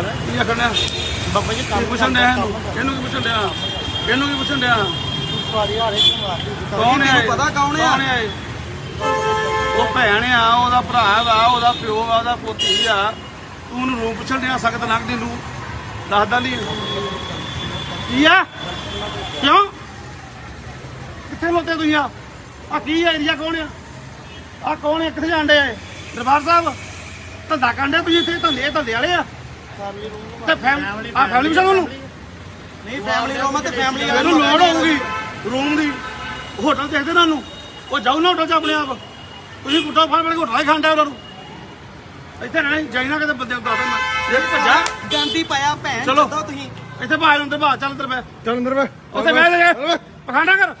ਆਖਣ ਡਿਆ ਬਾਬਾ ਜੀ ਕੀ ਪੁੱਛਣ ਡਿਆ ਇਹਨੂੰ? ਇਹਨੂੰ ਕੀ ਪੁੱਛਣ ਡਿਆ? ਇਹਨੂੰ ਕੀ ਪੁੱਛਣ ਡਿਆ? ਸਵਾਰੀ ਮਾਰਦੀ ਕੌਣ ਹੈ ਪਤਾ ਕੌਣ ਆ? ਹੈ ਇਹ? ਉਹ ਭੈਣ ਆ ਉਹਦਾ ਭਰਾ ਉਹਦਾ ਪਿਓ ਵਾ ਉਹਦਾ ਪੋਤੀ ਆ। ਤੂੰ ਉਹਨੂੰ ਰੂਪ ਪੁੱਛਣ ਡਿਆ ਸਖਤ ਨੱਕ ਦੀ ਨੂੰ। ਦੱਸਦਾ ਨਹੀਂ ਕੀ ਆ? ਕਿਉਂ? ਕਿੱਥੇ ਲੋਤੇ ਤੁਸੀਂ ਆ? ਆ ਕੀ ਏਰੀਆ ਕੌਣ ਆ? ਆ ਕੌਣ ਆ? ਕਿੱਥੇ ਜਾਂਦੇ ਆ? ਦਰਬਾਰ ਸਾਹਿਬ ਧੰਦਾ ਕਰਦੇ ਤੁਸੀਂ ਇੱਥੇ? ਧੰਦੇ ਧੰਦੇ ਵਾਲੇ ਆ? ਤੇ ਫੈਮਿਲੀ ਆ ਫੈਮਿਲੀ ਵਿੱਚ ਉਹਨੂੰ ਨਹੀਂ ਫੈਮਿਲੀ ਰੂਮ ਆ ਤੇ ਫੈਮਿਲੀ ਵਾਲਾ ਇਹਨੂੰ ਲੋੜ ਹੋਊਗੀ ਰੂਮ ਦੀ। ਹੋਟਲ ਦੇਖਦੇ ਨਾ ਨੂੰ ਉਹ ਜਾਊ ਨਾ ਹੋਟਲ ਚ ਆਪਣੇ ਆਪ। ਤੁਸੀਂ ਗੁੱਟਾ ਫੜ ਫੜ ਕੇ ਹੋਟਲ ਹੀ ਖਾਂਦਾ ਉਹਨਾਂ ਨੂੰ। ਇੱਥੇ ਰਹਿਣਾ ਜਾਈਨਾ ਕਿਤੇ ਬੰਦੇ ਨੂੰ ਦੱਸ ਮੈਂ ਇਹ ਭੱਜਾ। ਗਾਂਦੀ ਪਾਇਆ ਭੈਣ ਚਲੋ। ਜਦੋਂ ਤੁਸੀਂ। ਇੱਥੇ ਬਾਹਰ ਅੰਦਰ ਬਾਹਰ ਚੱਲ ਅੰਦਰ ਬੈ ਚੱਲ ਅੰਦਰ ਵੇ ਉੱਥੇ ਬਹਿ ਜਾ ਪਖਾਂਡਾ ਕਰ।